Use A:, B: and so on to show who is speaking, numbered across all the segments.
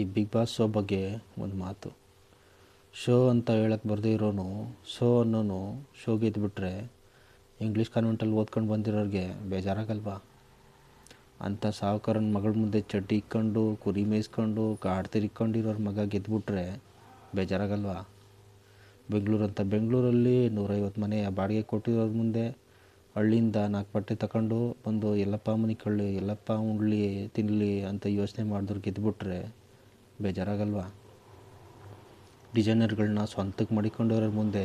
A: ಈ big boss show ಬಗ್ಗೆ ಒಂದು ಮಾತು. ಶೋ ಅಂತ ಹೇಳಕ್ಕೆ ಬರದೇ ಇರೋನು, ಶೋ ಅನ್ನೋನು ಶೋಗೆ ಇದ್ಬಿಟ್ರೆ ಇಂಗ್ಲೀಷ್ ಕಾನ್ವೆಂಟಲ್ಲಿ ಓದ್ಕೊಂಡು ಬಂದಿರೋರಿಗೆ ಬೇಜಾರಾಗಲ್ವಾ? ಅಂಥ ಸಾಹುಕಾರನ ಮಗಳ ಮುಂದೆ ಚಡ್ಡಿ ಇಕ್ಕೊಂಡು, ಕುರಿ ಮೇಯಿಸ್ಕೊಂಡು, ಕಾಡು ತಿರ್ಕೊಂಡಿರೋರ ಮಗ ಗೆದ್ದುಬಿಟ್ರೆ ಬೇಜಾರಾಗಲ್ವಾ? ಅಂತ ಬೆಂಗಳೂರಲ್ಲಿ ನೂರೈವತ್ತು ಮನೆ ಬಾಡಿಗೆ ಕೊಟ್ಟಿರೋರ ಮುಂದೆ ಹಳ್ಳಿಯಿಂದ ನಾಲ್ಕು ಬಟ್ಟೆ ತಗೊಂಡು ಬಂದು, ಎಲ್ಲಪ್ಪ ಮನೆ ಕಳ್ಳಿ ಎಲ್ಲಪ್ಪ ಉಂಡ್ಲಿ ತಿನ್ನಲಿ ಅಂತ ಯೋಚನೆ ಮಾಡಿದ್ರು ಗೆದ್ದುಬಿಟ್ರೆ ಬೇಜಾರಾಗಲ್ವಾ? ಡಿಸೈನರ್ಗಳನ್ನ ಸ್ವಂತಕ್ಕೆ ಮಡಿಕೊಂಡಿರೋರ ಮುಂದೆ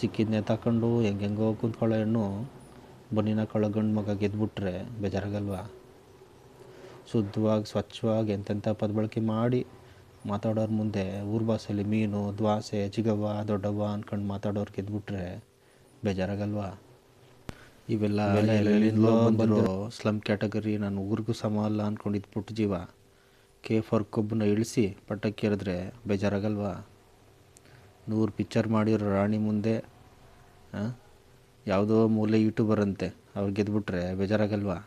A: ಸಿಕ್ಕಿದ್ನೇ ತಗೊಂಡು ಹೆಂಗೆಂಗೋ ಕುಂತ್ಕೊಳ್ಳೋ ಹೆಣ್ಣು ಬನ್ನಿನ ಕಳ್ಳ ಗಂಡು ಮಗ ಗೆದ್ಬಿಟ್ರೆ ಬೇಜಾರಾಗಲ್ವಾ? ಶುದ್ಧವಾಗಿ ಸ್ವಚ್ಛವಾಗಿ ಎಂತೆಂಥ ಪದ ಬಳಕೆ ಮಾಡಿ ಮಾತಾಡೋರ ಮುಂದೆ ಊರ್ ಭಾಷೆಯಲ್ಲಿ ಮೀನು ದ್ವಾಸೆ ಚಿಗವ್ವ ದೊಡ್ಡವ್ವ ಅಂದ್ಕೊಂಡು ಮಾತಾಡೋರು ಗೆದ್ದುಬಿಟ್ರೆ ಬೇಜಾರಾಗಲ್ವಾ? ಇವೆಲ್ಲ ಸ್ಲಮ್ ಕ್ಯಾಟಗರಿ ನಾನು ಊರಿಗೂ ಸಮ ಅಲ್ಲ ಅಂದ್ಕೊಂಡಿದ್ದು ಪುಟ್ಟ ಜೀವ ಕೆ ಫಾರ್ ಕೊಬ್ಬನ್ನ ಇಳಿಸಿ ಪಟ್ಟಕ್ಕೆ ಎರೆದ್ರೆ ಬೇಜಾರಾಗಲ್ವಾ? ನೂರು ಪಿಕ್ಚರ್ ಮಾಡಿರೋ ರಾಣಿ ಮುಂದೆ ಯಾವುದೋ ಮೂಲೆ ಯೂಟ್ಯೂಬರ್ ಅಂತೆ ಅವ್ರು ಗೆದ್ದುಬಿಟ್ರೆ ಬೇಜಾರಾಗಲ್ವಾ?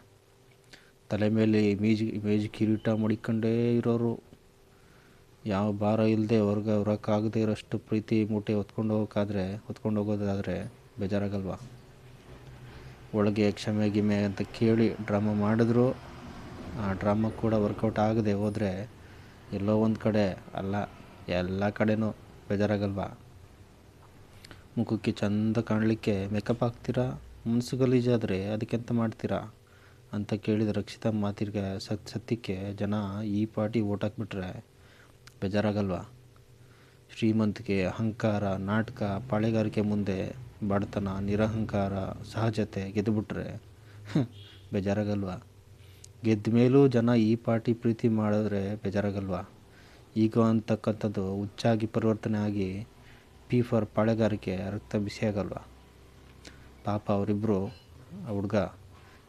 A: ತಲೆ ಮೇಲೆ ಇಮೇಜ್ ಇಮೇಜ್ ಕಿರೀಟ ಮಡಿಕೊಂಡೇ ಇರೋರು. ಯಾವ ಭಾರ ಇಲ್ಲದೆ ಹೊರ್ಗ ಹೊರಕ್ಕಾಗದೇ ಇರೋಷ್ಟು ಪ್ರೀತಿ ಮೂಟೆ ಹೊತ್ಕೊಂಡು ಹೋಗೋಕ್ಕಾದ್ರೆ, ಹೊತ್ಕೊಂಡು ಹೋಗೋದಾದರೆ ಬೇಜಾರಾಗಲ್ವಾ? ಒಳಗೆ ಕ್ಷಮೆ ಗಿಮೆ ಅಂತ ಕೇಳಿ ಡ್ರಾಮಾ ಮಾಡಿದ್ರು. ಆ ಡ್ರಾಮಾ ಕೂಡ ವರ್ಕೌಟ್ ಆಗದೆ ಹೋದರೆ ಎಲ್ಲೋ ಒಂದು ಕಡೆ ಅಲ್ಲ, ಎಲ್ಲ ಕಡೆನೂ ಬೇಜಾರಾಗಲ್ವಾ? ಮುಖಕ್ಕೆ ಚಂದ ಕಾಣಲಿಕ್ಕೆ ಮೇಕಪ್ ಹಾಕ್ತೀರಾ? ಮನಸ್ಸು ಗಲೀಜಾದರೆ ಅದಕ್ಕೆಂತ ಮಾಡ್ತೀರಾ? ಅಂತ ಕೇಳಿದ ರಕ್ಷಿತಾ ಮಾತಿಗೆ ಸತ್, ಸತ್ಯಕ್ಕೆ ಜನ ಈ ಪಾರ್ಟಿ ಓಟ್ ಹಾಕ್ಬಿಟ್ರೆ ಬೇಜಾರಾಗಲ್ವಾ? ಶ್ರೀಮಂತಿಕೆ ಅಹಂಕಾರ, ನಾಟಕ, ಪಾಳೆಗಾರಿಕೆ ಮುಂದೆ ಬಡತನ, ನಿರಹಂಕಾರ, ಸಹಜತೆ ಗೆದ್ದುಬಿಟ್ರೆ ಬೇಜಾರಾಗಲ್ವಾ? ಗೆದ್ದ ಮೇಲೂ ಜನ ಈ ಪಾರ್ಟಿ ಪ್ರೀತಿ ಮಾಡಿದ್ರೆ ಬೇಜಾರಾಗಲ್ವಾ? ಈಗ ಅಂತಕ್ಕಂಥದ್ದು ಹುಚ್ಚಾಗಿ ಪರಿವರ್ತನೆ ಆಗಿ ಪಿ ಫಾರ್ ಪಾಳೆಗಾರಿಕೆ ರಕ್ತ ಬಿಸಿಯಾಗಲ್ವಾ ಪಾಪ ಅವರಿಬ್ಬರು ಹುಡುಗ,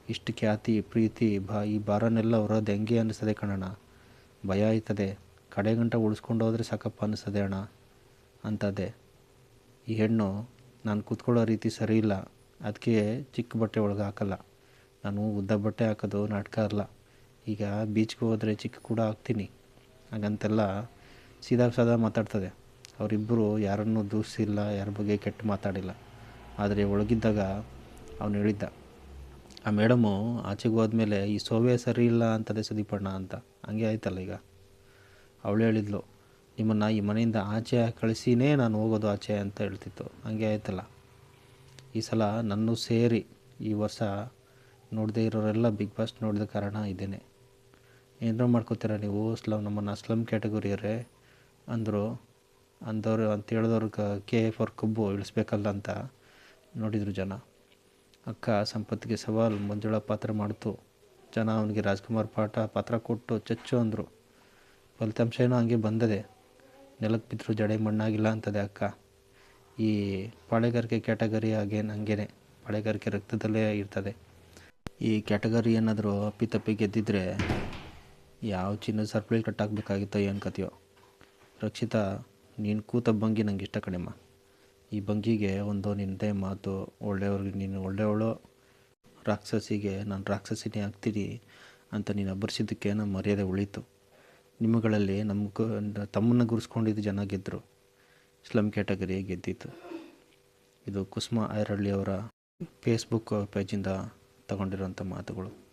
A: ಇಷ್ಟು ಖ್ಯಾತಿ, ಪ್ರೀತಿ, ಬಾ, ಈ ಭಾರನೆಲ್ಲ ಹೊರೋದು ಹೆಂಗೆ ಅನ್ನಿಸ್ತದೆ ಕಣಣ್ಣ? ಭಯ ಆಯ್ತದೆ. ಕಡೆ ಗಂಟೆ ಉಳಿಸ್ಕೊಂಡು ಹೋದರೆ ಸಾಕಪ್ಪ ಅನ್ನಿಸ್ತದೆ ಅಣ್ಣ. ಅಂತದೆ ಈ ಹೆಣ್ಣು, ನಾನು ಕೂತ್ಕೊಳ್ಳೋ ರೀತಿ ಸರಿ ಅದಕ್ಕೆ ಚಿಕ್ಕ ಬಟ್ಟೆ ಒಳಗೆ ಹಾಕಲ್ಲ. ನಾನು ಉದ್ದ ಬಟ್ಟೆ ಹಾಕೋದು, ನಾಟಕ ಅಲ್ಲ. ಈಗ ಬೀಚ್ಗೆ ಹೋದರೆ ಚಿಕ್ಕ ಕೂಡ ಹಾಕ್ತೀನಿ. ಹಾಗಂತೆಲ್ಲ ಸೀದಾ ಸಾದಾ ಮಾತಾಡ್ತದೆ. ಅವರಿಬ್ಬರು ಯಾರನ್ನೂ ದೂಷಿಸಿಲ್ಲ ಯಾರ ಬಗ್ಗೆ ಕೆಟ್ಟ ಮಾತಾಡಿಲ್ಲ. ಆದರೆ ಒಳಗಿದ್ದಾಗ ಅವನು ಹೇಳಿದ್ದ, ಆ ಮೇಡಮು ಆಚೆಗೆ ಹೋದ್ಮೇಲೆ ಈ ಸೋವೆ ಸರಿ ಇಲ್ಲ ಅಂತದೆ ಸುದೀಪಣ್ಣ ಅಂತ. ಹಂಗೆ ಆಯ್ತಲ್ಲ ಈಗ. ಅವಳು ಹೇಳಿದ್ಲು, ನಿಮ್ಮನ್ನು ಈ ಮನೆಯಿಂದ ಆಚೆ ಕಳಿಸಿನೇ ನಾನು ಹೋಗೋದು ಆಚೆ ಅಂತ ಹೇಳ್ತಿತ್ತು. ಹಂಗೆ ಆಯ್ತಲ್ಲ. ಈ ಸಲ ನನ್ನೂ ಸೇರಿ ಈ ವರ್ಷ ನೋಡದೇ ಇರೋರೆಲ್ಲ ಬಿಗ್ ಬಾಸ್ ನೋಡಿದ ಕಾರಣ ಇದೇನೆ. ಏನೋ ಮಾಡ್ಕೋತೀರ ನೀವು? ಸ್ಲಮ್ ನಮ್ಮನ್ನು ಸ್ಲಮ್ ಕ್ಯಾಟಗರಿಯವರೇ ಅಂದರು, ಅಂದವರು ಅಂತ ಹೇಳಿದವ್ರು ಕೆ ಫಾರ್ ಕಬ್ಬು ಇಳಿಸ್ಬೇಕಲ್ಲ ಅಂತ ನೋಡಿದರು ಜನ. ಅಕ್ಕ ಸಂಪತ್ತಿಗೆ ಸವಾಲು, ಮಂಜುಳಾ ಪಾತ್ರ ಮಾಡ್ತು. ಜನ ಅವನಿಗೆ ರಾಜ್ಕುಮಾರ್ ಪಾಠ, ಪಾತ್ರ ಕೊಟ್ಟು ಚಚ್ಚು ಅಂದರು. ಫಲಿತಾಂಶ ಏನೋ ಹಂಗೆ ಬಂದದೆ. ನೆಲಕ್ಕೆ ಬಿದ್ದರೂ ಜಡೆ ಮಣ್ಣಾಗಿಲ್ಲ ಅಂತದೆ ಅಕ್ಕ. ಈ ಪಾಳೆಗಾರಿಕೆ ಕ್ಯಾಟಗರಿ ಹಾಗೇನು ಹಂಗೇನೆ. ಪಾಳೆಗಾರಿಕೆ ರಕ್ತದಲ್ಲೇ ಇರ್ತದೆ. ಈ ಕ್ಯಾಟಗರಿ ಏನಾದರೂ ಅಪ್ಪಿತಪ್ಪಿ ಗೆದ್ದಿದ್ರೆ ಯಾವ ಚಿನ್ನ ಸರ್ಪಳಿ ಕಟ್ಟಾಕಬೇಕಾಗಿತ್ತೋ ಏನು ಕತೆಯೋ ರಕ್ಷಿತಾ, ನೀನು ಕೂತ ಭಂಗಿ ನಂಗೆ ಇಷ್ಟ ಕಣೆಮ್ಮ. ಈ ಭಂಗಿಗೆ ಒಂದು ನಿನ್ನದೇ ಮಾತು, ಒಳ್ಳೆಯವ್ರಿಗೆ ನೀನು ಒಳ್ಳೆಯವಳು, ರಾಕ್ಷಸಿಗೆ ನಾನು ರಾಕ್ಷಸಿನೇ ಆಗ್ತೀನಿ ಅಂತ ನೀನು ಅಬ್ಬರಿಸಿದ್ದಕ್ಕೆ ನಮ್ಮ ಮರ್ಯಾದೆ ಉಳೀತು. ನಿಮ್ಮಗಳಲ್ಲಿ ನಮ್ಮ ತಮ್ಮನ್ನ ಗುರುಸ್ಕೊಂಡಿದ್ದು ಜನ ಗೆದ್ದರು ಸ್ಲಮ್ ಕ್ಯಾಟಗರಿ ಗೆದ್ದಿತ್ತು ಇದು ಕುಸುಮ ಐರಳ್ಳಿ ಅವರ ಫೇಸ್ಬುಕ್ ಪೇಜಿಂದ ತಗೊಂಡಿರೋಂಥ ಮಾತುಗಳು.